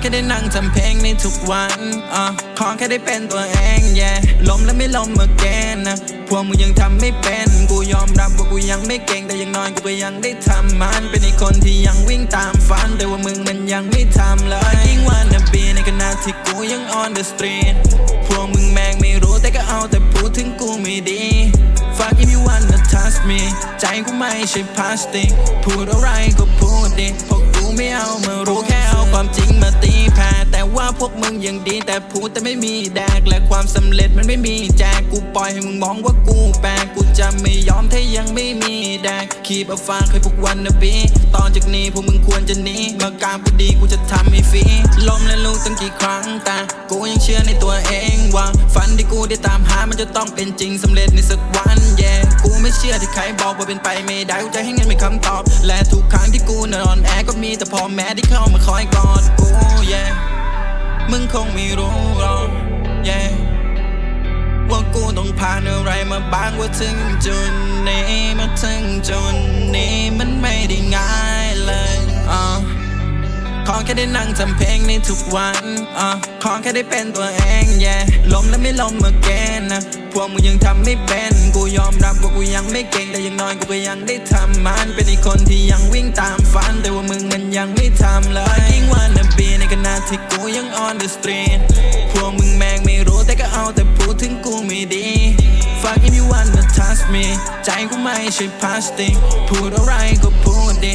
แค่ได้นั่งทำเพลงในทุกวันอะขอแค่ได้เป็นตัวเอง yeah ล้มแล้วไม่ล้ม again นะพวกมึงยังทำไม่เป็น กูยอมรับว่ากูยังไม่เก่ง แต่อยังน้อยกูก็ยังได้ทำมัน เป็นอีกคนที่ยังวิ่งตามฝัน แต่ว่ามึงมันยังไม่ทำเลยยิ่งวันนะปีในขณะที่กูยัง on the street พวกมึงแม่งไม่รู้แต่ก็เอาแต่พูดถึงกูไม่ดี Fuck if you wanna touch me ใจกูไม่ใช่พลาสติก พูดอะไรก็พูดดิเพราะกูไม่เอามารู้แค่ ความจริงมาตีแพ้แต่ว่าพวกมึงยังดี แต่พูดแต่ไม่มีแดก และความสำเร็จมันไม่มีแจก กูปล่อยให้มึงมองว่ากูแปลกกูจะไม่ยอมถ้ายังไม่มีแดกคีบเอาฟางให้พวกวันนะบีตอนจากนี้พวกมึงควรจะหนีมากามกูดีกูจะทำให้ฟรีล้มและลูกตั้งกี่ครั้งแต่กูยังเชื่อในตัวเองว่า ได้ตามหามันจะต้องเป็นจริงสำเร็จในสักวัน yeah กูไม่เชื่อที่ใครบอกว่าเป็นไปไม่ได้กูจะให้เงินเป็นคำตอบ และทุกครั้งที่กูนอนแอก็มีแต่พ่อแม่ที่เข้ามาคอยกอดกู yeah มึงคงไม่รู้หรอก yeah ว่ากูต้องผ่านอะไรมาบ้างว่าถึงจุดนี้มา ขอแค่ได้นั่งทำเพลงในทุกวันอะขอแค่ได้เป็นตัวเอง yeah ล้มแล้วไม่ล้ม again นะพวกมึงยังทำไม่เป็น กูยอมรับว่ากูยังไม่เก่งแต่ยังน้อยกูก็ยังได้ทำมัน เป็นอีกคนที่ยังวิ่งตามฝัน แต่ว่ามึงมันยังไม่ทำเลยยิ่งวันนะบีในขณะที่กูยัง on the street พวกมึงแม่งไม่รู้แต่ก็เอาแต่พูดถึงกูไม่ดี Fuck if you wanna touch me ใจกูไม่ใช่พลาสติกพูดอะไรก็พูดดิ